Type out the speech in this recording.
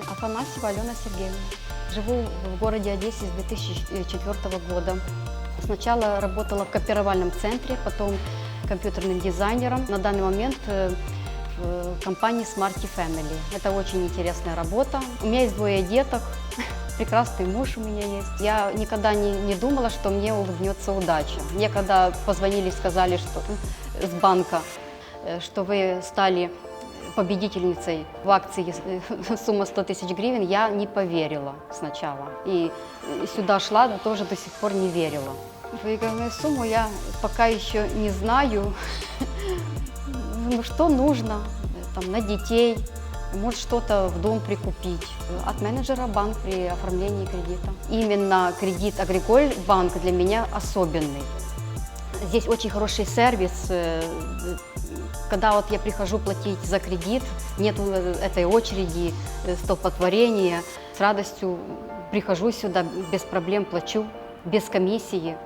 Афанасьева Алена Сергеевна. Живу в городе Одессе с 2004 года. Сначала работала в копировальном центре, потом компьютерным дизайнером. На данный момент э, в компании Smarty Family. Это очень интересная работа. У меня есть двое деток, прекрасный муж у меня есть. Я никогда не, не думала, что мне улыбнется удача. Мне когда позвонили сказали, что э, с банка, э, что вы стали победительницей в акции э, сумма 100 тысяч гривен, я не поверила сначала. И сюда шла, но тоже до сих пор не верила. Выигранную сумму я пока еще не знаю, ну, что нужно там, на детей, может что-то в дом прикупить. От менеджера банк при оформлении кредита. Именно кредит Агриголь банк для меня особенный. Здесь очень хороший сервис. э, Когда вот я прихожу платить за кредит, нет этой очереди, э, столпотворения. С радостью прихожу сюда, без проблем плачу, без комиссии.